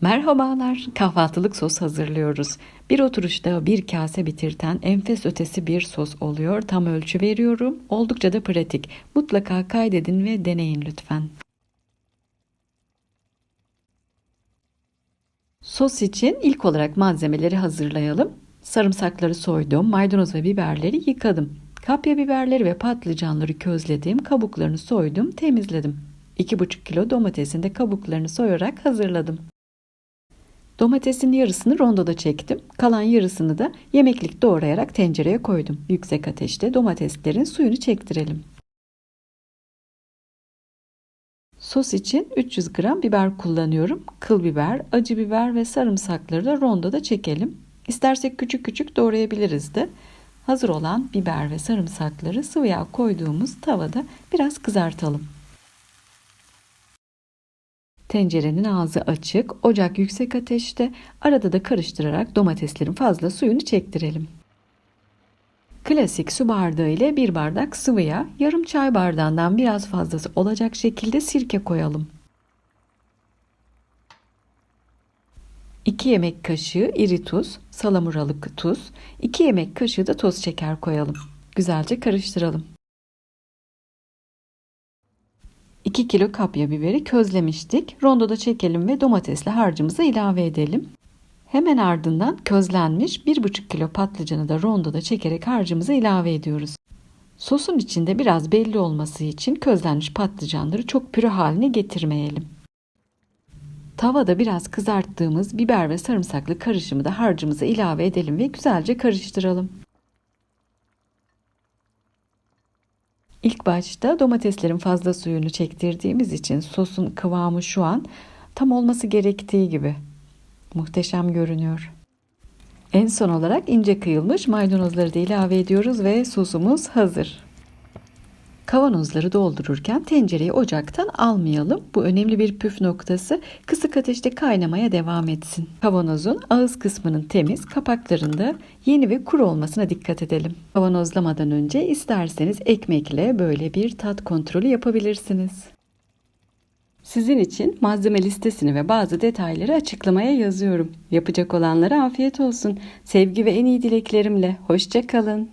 Merhabalar, kahvaltılık sos hazırlıyoruz. Bir oturuşta bir kase bitirten enfes ötesi bir sos oluyor. Tam ölçü veriyorum. Oldukça da pratik. Mutlaka kaydedin ve deneyin lütfen. Sos için ilk olarak malzemeleri hazırlayalım. Sarımsakları soydum, maydanoz ve biberleri yıkadım. Kapya biberleri ve patlıcanları közledim, kabuklarını soydum, temizledim. 2,5 kilo domatesin de kabuklarını soyarak hazırladım. Domatesin yarısını rondoda çektim. Kalan yarısını da yemeklik doğrayarak tencereye koydum. Yüksek ateşte domateslerin suyunu çektirelim. Sos için 300 gram biber kullanıyorum. Kıl biber, acı biber ve sarımsakları da rondoda çekelim. İstersek küçük küçük doğrayabiliriz de. Hazır olan biber ve sarımsakları sıvı yağ koyduğumuz tavada biraz kızartalım. Tencerenin ağzı açık, ocak yüksek ateşte, arada da karıştırarak domateslerin fazla suyunu çektirelim. Klasik su bardağı ile bir bardak sıvı yağ, yarım çay bardağından biraz fazlası olacak şekilde sirke koyalım. 2 yemek kaşığı iri tuz, salamuralık tuz, 2 yemek kaşığı da toz şeker koyalım. Güzelce karıştıralım. 2 kilo kapya biberi közlemiştik. Rondoda çekelim ve domatesle harcımıza ilave edelim. Hemen ardından közlenmiş 1,5 kilo patlıcanı da rondoda çekerek harcımıza ilave ediyoruz. Sosun içinde biraz belli olması için közlenmiş patlıcanları çok püre haline getirmeyelim. Tavada biraz kızarttığımız biber ve sarımsaklı karışımı da harcımıza ilave edelim ve güzelce karıştıralım. İlk başta domateslerin fazla suyunu çektirdiğimiz için sosun kıvamı şu an tam olması gerektiği gibi. Muhteşem görünüyor. En son olarak ince kıyılmış maydanozları da ilave ediyoruz ve sosumuz hazır. Kavanozları doldururken tencereyi ocaktan almayalım. Bu önemli bir püf noktası. Kısık ateşte kaynamaya devam etsin. Kavanozun ağız kısmının temiz, kapaklarında yeni ve kuru olmasına dikkat edelim. Kavanozlamadan önce isterseniz ekmekle böyle bir tat kontrolü yapabilirsiniz. Sizin için malzeme listesini ve bazı detayları açıklamaya yazıyorum. Yapacak olanlara afiyet olsun. Sevgi ve en iyi dileklerimle. Hoşça kalın.